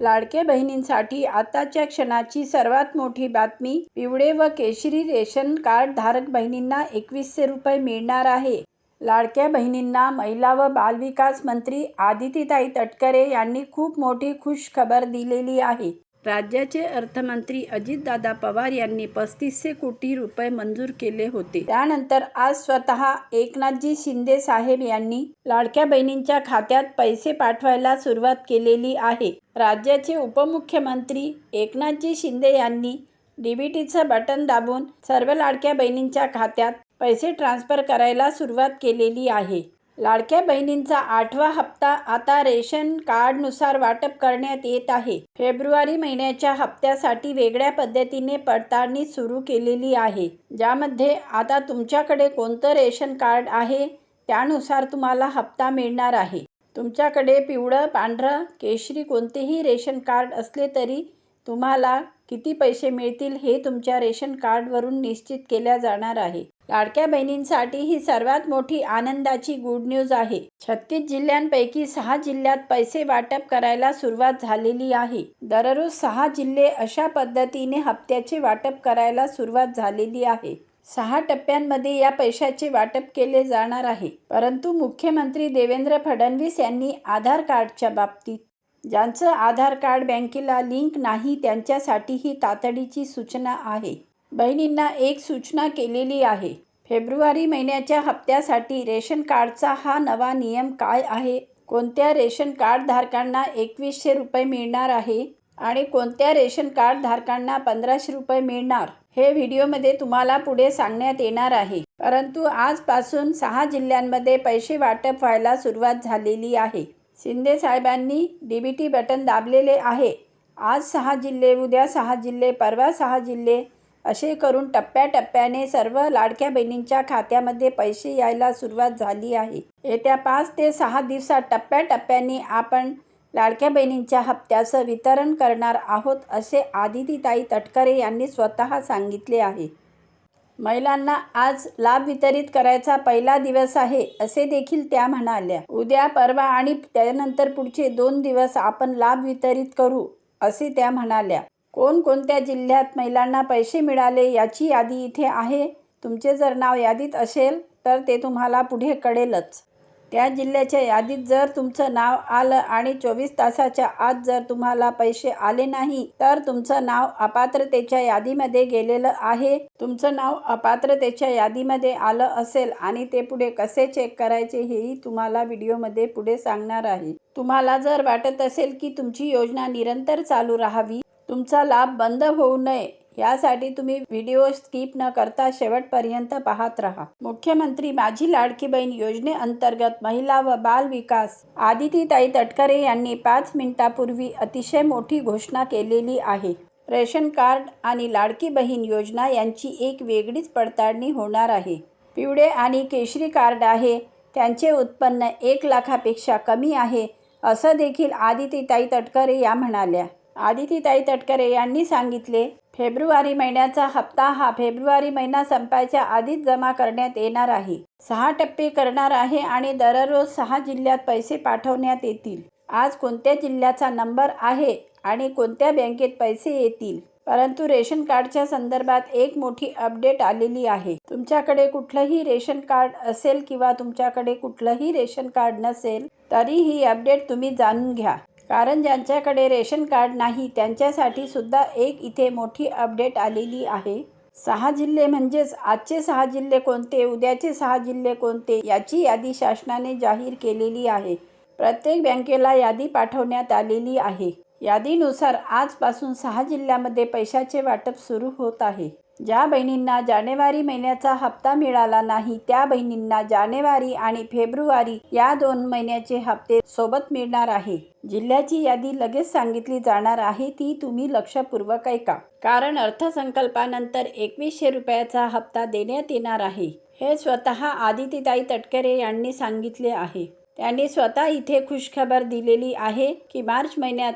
लाडक्या बहिणींसाठी आताच्या क्षणाची सर्वात मोठी बातमी पिवळे व केशरी रेशन कार्ड धारक बहिणींना एकवीसशे रुपये मिळणार आहे. लाडक्या बहिणींना महिला व बालविकास मंत्री आदितीताई तटकरे यांनी खूप मोठी खुश खबर दिलेली आहे. राज्याचे अर्थमंत्री अजितदादा पवार यांनी पस्तीसशे कोटी रुपये मंजूर केले होते. त्यानंतर आज स्वतः एकनाथजी शिंदे साहेब यांनी लाडक्या बहिणींच्या खात्यात पैसे पाठवायला सुरुवात केलेली आहे. राज्याचे उपमुख्यमंत्री एकनाथजी शिंदे यांनी डीबीटीचं बटन दाबून सर्व लाडक्या बहिणींच्या खात्यात पैसे ट्रान्स्फर करायला सुरुवात केलेली आहे. लाडक्या बहिणींचा आठवा हप्ता आता रेशन कार्डनुसार वाटप करण्यात येत आहे. फेब्रुवारी महिन्याच्या हप्त्यासाठी वेगळ्या पद्धतीने पडताळणी सुरू केलेली आहे. ज्यामध्ये आता तुमच्याकडे कोणतं रेशन कार्ड आहे त्यानुसार तुम्हाला हप्ता मिळणार आहे. तुमच्याकडे पिवळं पांढरं केशरी कोणतेही रेशन कार्ड असले तरी तुम्हाला किती पैसे मिळतील हे तुमच्या रेशन कार्डवरून निश्चित केल्या जाणार आहे. लाडक्या बहिणींसाठी ही सर्वात मोठी आनंदाची गुड न्यूज आहे. छत्तीस जिल्ह्यांपैकी सहा जिल्ह्यात पैसे वाटप करायला सुरुवात झालेली आहे. दररोज सहा जिल्हे अशा पद्धतीने हप्त्याचे वाटप करायला सुरुवात झालेली आहे. सहा टप्प्यांमध्ये या पैशाचे वाटप केले जाणार आहे. परंतु मुख्यमंत्री देवेंद्र फडणवीस यांनी आधार कार्डच्या बाबतीत ज्यांचं आधार कार्ड बँकेला लिंक नाही त्यांच्यासाठी ही तातडीची सूचना आहे. बहिणींना एक सूचना केलेली आहे. फेब्रुवारी महिन्याच्या हप्त्यासाठी रेशन कार्डचा हा नवा नियम काय आहे? कोणत्या रेशन कार्ड धारकांना एकवीसशे रुपये मिळणार आहे? आणि कोणत्या रेशन कार्ड धारकांना पंधराशे रुपये मिळणार? हे व्हिडिओमध्ये तुम्हाला पुढे सांगण्यात येणार आहे. परंतु आजपासून सहा जिल्ह्यांमध्ये पैसे वाटप व्हायला सुरुवात झालेली आहे. शिंदे साहेबांनी डी बी टी बटन दाबलेले आहे. आज सहा जिल्हे उद्या सहा जिल्हे परवा सहा जिल्हे असे करून टप्प्याटप्प्याने सर्व लाडक्या बहिणींच्या खात्यामध्ये पैसे यायला सुरुवात झाली आहे. येत्या पाच ते सहा दिवसात टप्प्याटप्प्याने आपण लाडक्या बहिणींच्या हप्त्याचं वितरण करणार आहोत असे आदितीताई तटकरे यांनी स्वतः सांगितले आहे. महिलांना आज लाभ वितरित करायचा पहिला दिवस आहे असे देखील त्या म्हणाल्या. उद्या परवा आणि त्यानंतर पुढचे दोन दिवस आपण लाभ वितरित करू असे त्या म्हणाल्या. कोणकोणत्या जिल्ह्यात महिलांना पैसे मिळाले याची यादी इथे आहे. तुमचे जर नाव यादीत असेल तर ते तुम्हाला पुढे कळेलच. त्या जिल्ह्याच्या यादीत जर तुमचं नाव आलं आणि चोवीस तासाच्या आत जर तुम्हाला पैसे आले नाही तर तुमचं नाव अपात्रतेच्या यादीमध्ये गेलेलं आहे. तुमचं नाव अपात्रतेच्या यादीमध्ये आलं असेल आणि ते पुढे कसे चेक करायचे हेही तुम्हाला व्हिडिओमध्ये पुढे सांगणार आहे. तुम्हाला जर वाटत असेल की तुमची योजना निरंतर चालू राहावी तुमचा लाभ बंद होऊ नये यासाठी तुम्ही व्हिडिओ स्किप न करता शेवटपर्यंत पाहत राहा. मुख्यमंत्री माझी लाडकी बहीण योजनेअंतर्गत महिला व बाल विकास आदितीताई तटकरे यांनी पाच मिनिटापूर्वी अतिशय मोठी घोषणा केलेली आहे. रेशन कार्ड आणि लाडकी बहीण योजना यांची एक वेगळीच पडताळणी होणार आहे. पिवळे आणि केशरी कार्ड आहे त्यांचे उत्पन्न एक लाखापेक्षा कमी आहे असं देखील आदितीताई तटकरे या म्हणाल्या. आदितीताई तटकरे यांनी सांगितले फेब्रुवारी महिन्याचा हप्ता हा फेब्रुवारी महिना संपायच्या आधीच जमा करण्यात येणार आहे. सहा टप्पे करणार आहे आणि दररोज सहा जिल्ह्यात पैसे पाठवण्यात येतील. आज कोणत्या जिल्ह्याचा नंबर आहे आणि कोणत्या बँकेत पैसे येतील? परंतु रेशन कार्डच्या संदर्भात एक मोठी अपडेट आलेली आहे. तुमच्याकडे कुठलंही रेशन कार्ड असेल किंवा तुमच्याकडे कुठलंही रेशन कार्ड नसेल तरी ही अपडेट तुम्ही जाणून घ्या. कारण ज्यांच्याकडे रेशन कार्ड नाही त्यांच्यासाठी सुद्धा एक इथे मोठी अपडेट आलेली आहे. सहा जिल्हे म्हणजेच आजचे सहा जिल्हे कोणते उद्याचे सहा जिल्हे कोणते याची यादी शासनाने जाहीर केलेली आहे. प्रत्येक बँकेला यादी पाठवण्यात आलेली आहे. यादीनुसार आजपासून सहा जिल्ह्यामध्ये पैशाचे वाटप सुरू होत आहे. ज्या बहिणींना जानेवारी महिन्याचा हप्ता मिळाला नाही त्या बहिणींना जानेवारी आणि फेब्रुवारी या दोन महिन्याचे हप्ते सोबत मिळणार आहे. जिल्ह्याची यादी लगेच सांगितली जाणार आहे ती तुम्ही लक्षपूर्वक ऐका. कारण अर्थसंकल्पानंतर एकवीसशे रुपयाचा हप्ता देण्यात येणार आहे. हे स्वतः आदितीताई तटकरे यांनी सांगितले आहे. त्यांनी स्वतः इथे खुशखबर दिलेली आहे की मार्च महिन्यात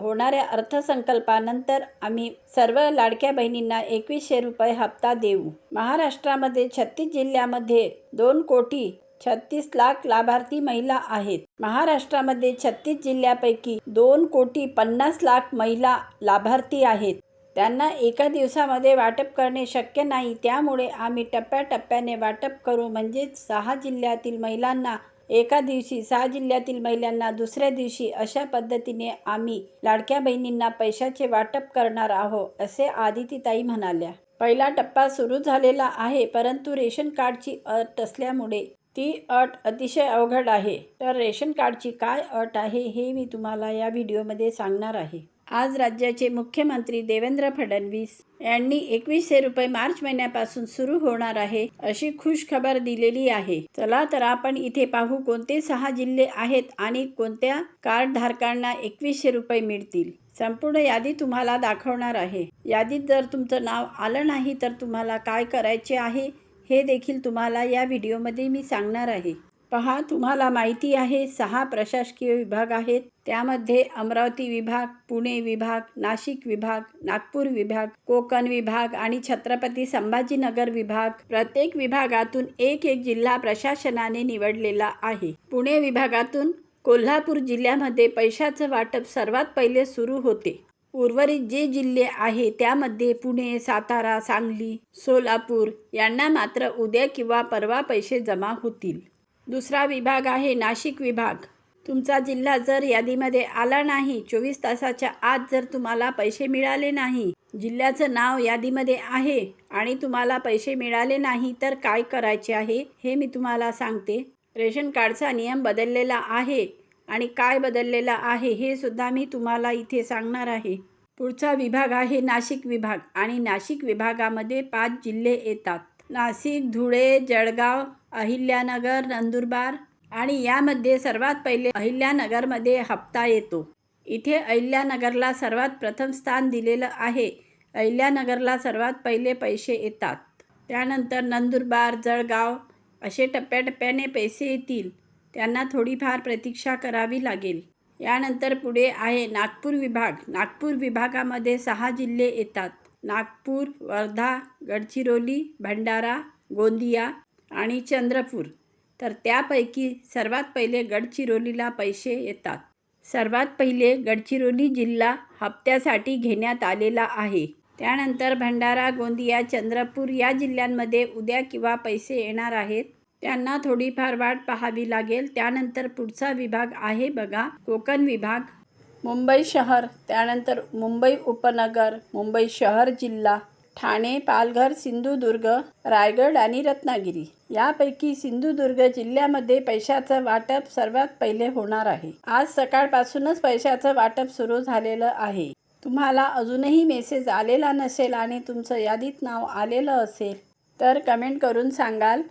होणाऱ्या अर्थसंकल्पानंतर आम्ही सर्व लाडक्या बहिणींना एकवीसशे रुपये हप्ता देऊ. महाराष्ट्रामध्ये छत्तीस जिल्ह्यामध्ये दोन कोटी छत्तीस लाख लाभार्थी महिला आहेत. महाराष्ट्रामध्ये छत्तीस जिल्ह्यापैकी दोन कोटी पन्नास लाख महिला लाभार्थी आहेत. त्यांना एका दिवसामध्ये वाटप करणे शक्य नाही. त्यामुळे आम्ही टप्प्याटप्प्याने वाटप करू. म्हणजेच सहा जिल्ह्यातील महिलांना एका दिवशी सहा जिल्ह्यातील महिलांना दुसऱ्या दिवशी अशा पद्धतीने आम्ही लाडक्या बहिणींना पैशाचे वाटप करणार आहोत असे आदितीताई म्हणाल्या. पहिला टप्पा सुरू झालेला आहे परंतु रेशन कार्डची अट असल्यामुळे ती अट अतिशय अवघड आहे. तर रेशन कार्डची काय अट आहे हे मी तुम्हाला या व्हिडिओमध्ये सांगणार आहे. आज राज्याचे मुख्यमंत्री देवेंद्र फडणवीस यांनी एकवीसशे रुपये मार्च महिन्यापासून सुरू होणार आहे अशी खुश खबर दिलेली आहे. चला तर आपण इथे पाहू कोणते सहा जिल्हे आहेत आणि कोणत्या कार्ड धारकांना एकवीसशे रुपये मिळतील. संपूर्ण यादी तुम्हाला दाखवणार आहे. यादीत जर तुमचं नाव आलं नाही तर तुम्हाला काय करायचे आहे? हे देखील तुम्हाला या व्हिडिओमध्ये मी सांगणार आहे. पहा तुम्हाला माहिती आहे सहा प्रशासकीय विभाग आहेत. त्यामध्ये अमरावती विभाग पुणे विभाग नाशिक विभाग नागपूर विभाग कोकण विभाग आणि छत्रपती संभाजीनगर विभाग. प्रत्येक विभागातून एक एक जिल्हा प्रशासनाने निवडलेला आहे. पुणे विभागातून कोल्हापूर जिल्ह्यामध्ये पैशाचं वाटप सर्वात पहिले सुरू होते. उर्वरित जे जिल्हे आहे त्यामध्ये पुणे सातारा सांगली सोलापूर यांना मात्र उद्या किंवा परवा पैसे जमा होतील. दुसरा विभाग आहे नाशिक विभाग. तुमचा जिल्हा जर यादीमध्ये आला नाही चोवीस तासाच्या आत जर तुम्हाला पैसे मिळाले नाही जिल्ह्याचं नाव यादीमध्ये आहे आणि तुम्हाला पैसे मिळाले नाही तर काय करायचे आहे हे मी तुम्हाला सांगते. रेशन कार्डचा नियम बदललेला आहे. आणि काय बदललेलं आहे हे सुद्धा मी तुम्हाला इथे सांगणार आहे. पुढचा विभाग आहे नाशिक विभाग आणि नाशिक विभागामध्ये पाच जिल्हे येतात. नाशिक धुळे जळगाव अहिल्यानगर नंदुरबार आणि यामध्ये सर्वात पहिले अहिल्यानगरमध्ये हप्ता येतो. इथे अहिल्यानगरला सर्वात प्रथम स्थान दिलेलं आहे. अहिल्यानगरला सर्वात पहिले पैसे येतात. त्यानंतर नंदुरबार जळगाव असे टप्प्याटप्प्याने पैसे येतील. त्यांना थोडीफार प्रतीक्षा करावी लागेल. यानंतर पुढे आहे नागपूर विभाग. नागपूर विभागामध्ये सहा जिल्हे येतात. नागपूर वर्धा गडचिरोली भंडारा गोंदिया आणि चंद्रपूर. तर त्यापैकी सर्वात पहिले गडचिरोलीला पैसे येतात. सर्वात पहिले गडचिरोली जिल्हा हप्त्यासाठी घेण्यात आलेला आहे. त्यानंतर भंडारा गोंदिया चंद्रपूर या जिल्ह्यांमध्ये उद्या किंवा पैसे येणार आहेत. त्यांना थोडीफार वाट पाहावी लागेल. त्यानंतर पुढचा विभाग आहे बघा. कोकण विभाग. मुंबई शहर. त्यानंतर मुंबई उपनगर मुंबई शहर जिल्हा ठाणे पालघर सिंधुदुर्ग रायगड आणि रत्नागिरी. यापैकी सिंधुदुर्ग जिल्ह्यामध्ये पैशाचं वाटप सर्वात पहिले होणार आहे. आज सकाळपासूनच पैशाचं वाटप सुरू झालेलं आहे. तुम्हाला अजूनही मेसेज आलेला नसेल आणि तुमचं यादीत नाव आलेलं असेल तर कमेंट करून सांगाल.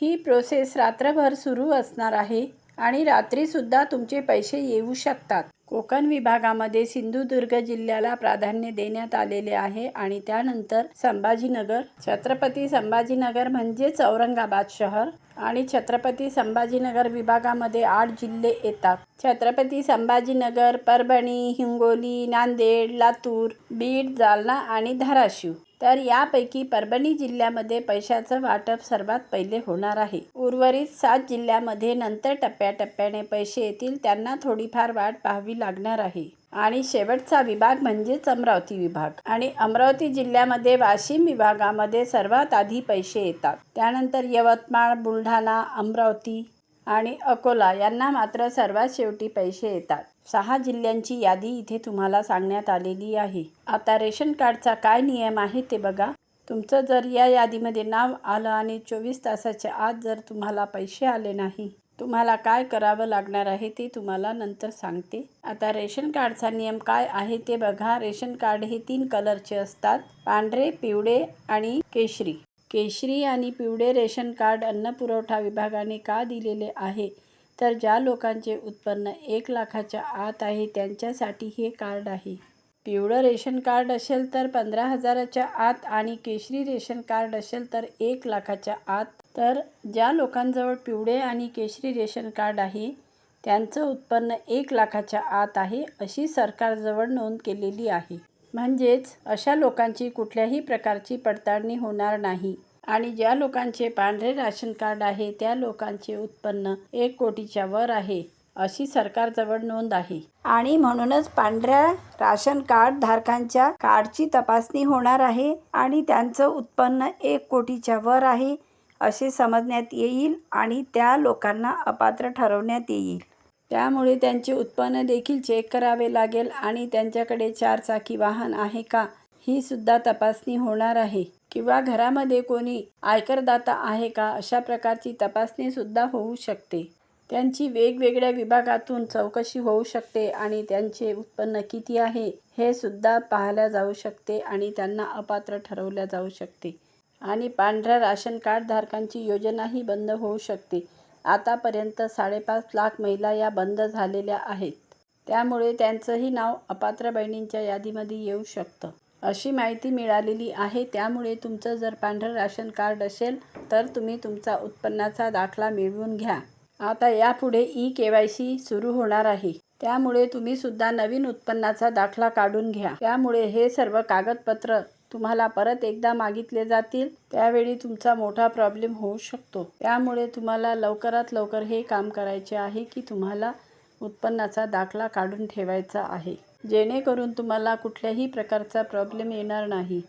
ही प्रोसेस रात्रभर सुरू असणार आहे आणि रात्रीसुद्धा तुमचे पैसे येऊ शकतात. कोकण विभागामध्ये सिंधुदुर्ग जिल्ह्याला प्राधान्य देण्यात आलेले आहे आणि त्यानंतर संभाजीनगर छत्रपती संभाजीनगर म्हणजेच औरंगाबाद शहर आणि छत्रपती संभाजीनगर विभागामध्ये आठ जिल्हे येतात. छत्रपती संभाजीनगर परभणी हिंगोली नांदेड लातूर बीड जालना आणि धाराशिव. तर यापैकी परभणी जिल्ह्यामध्ये पैशाचं वाटप सर्वात पहिले होणार आहे. उर्वरित सात जिल्ह्यामध्ये नंतर टप्प्याटप्प्याने पैसे येतील त्यांना थोडीफार वाट पाहावी लागणार आहे. आणि शेवटचा विभाग म्हणजेच अमरावती विभाग. आणि अमरावती जिल्ह्यामध्ये वाशिम विभागामध्ये सर्वात आधी पैसे येतात. त्यानंतर यवतमाळ बुलढाणा अमरावती आणि अकोला यांना मात्र सर्वात शेवटी पैसे येतात. सहा जिल्ह्यांची यादी इथे तुम्हाला सांगण्यात आलेली आहे. आता रेशन कार्डचा काय नियम आहे ते बघा. तुमचं जर या यादीमध्ये नाव आलं आणि चोवीस तासाच्या आत जर तुम्हाला पैसे आले नाही तुम्हाला काय करावं लागणार आहे ते तुम्हाला नंतर सांगते. आता रेशन कार्डचा नियम काय आहे ते बघा. रेशन कार्ड हे तीन कलरचे असतात. पांढरे पिवळे आणि केशरी. केशरी आणि पिवळे रेशन कार्ड अन्न पुरवठा विभागाने का दिलेले आहे? तर ज्या लोकांचे उत्पन्न एक लाखाच्या आत आहे त्यांच्यासाठी हे कार्ड आहे. पिवळं रेशन कार्ड असेल तर पंधरा हजाराच्या आत आणि केशरी रेशन कार्ड असेल तर एक लाखाच्या आत. तर ज्या लोकांजवळ पिवळे आणि केशरी रेशन कार्ड आहे त्यांचं उत्पन्न एक लाखाच्या आत आहे अशी सरकारजवळ नोंद केलेली आहे. म्हणजेच अशा लोकांची कुठल्याही प्रकारची पडताळणी होणार नाही. आणि ज्या लोकांचे पांढरे राशन कार्ड आहे त्या लोकांचे उत्पन्न एक कोटीच्या वर आहे अशी सरकारजवळ नोंद आहे. आणि म्हणूनच पांढऱ्या राशन कार्ड धारकांच्या कार्डची तपासणी होणार आहे आणि त्यांचं उत्पन्न एक कोटीच्या वर आहे असे समजण्यात येईल आणि त्या लोकांना अपात्र ठरवण्यात येईल. त्यामुळे त्यांचे उत्पन्न देखील चेक करावे लागेल आणि त्यांच्याकडे चार चाकी वाहन आहे का ही सुद्धा तपासणी होणार आहे. किंवा घरामध्ये कोणी आयकरदाता आहे का अशा प्रकारची तपासणी सुद्धा होऊ शकते. त्यांची वेगवेगळ्या विभागातून चौकशी होऊ शकते आणि त्यांचे उत्पन्न किती आहे हे सुद्धा पाहिल्या जाऊ शकते आणि त्यांना अपात्र ठरवल्या जाऊ शकते. आणि पांढऱ्या राशन कार्ड धारकांची योजनाही बंद होऊ शकते. आतापर्यंत साडेपाच लाख महिला या बंद झालेल्या आहेत. त्यामुळे त्यांचंही नाव अपात्र बहिणींच्या यादीमध्ये येऊ शकतं. अशी माहिती मिळालेली आहे. त्यामुळे तुमचं जर पांढरं राशन कार्ड असेल तर तुम्ही तुमचा उत्पन्नाचा दाखला मिळवून घ्या. आता यापुढे ई के वाय सी सुरू होणार आहे. त्यामुळे तुम्ही सुद्धा नवीन उत्पन्नाचा दाखला काढून घ्या. त्यामुळे हे सर्व कागदपत्र तुम्हाला परत एकदा मागितले जातील त्यावेळी तुमचा मोठा प्रॉब्लेम होऊ शकतो. त्यामुळे तुम्हाला लवकरात लवकर हे काम करायचे आहे की तुम्हाला उत्पन्नाचा दाखला काढून ठेवायचा आहे. जेणेकरून तुम्हाला कुठल्याही प्रकारचा प्रॉब्लेम येणार नाही.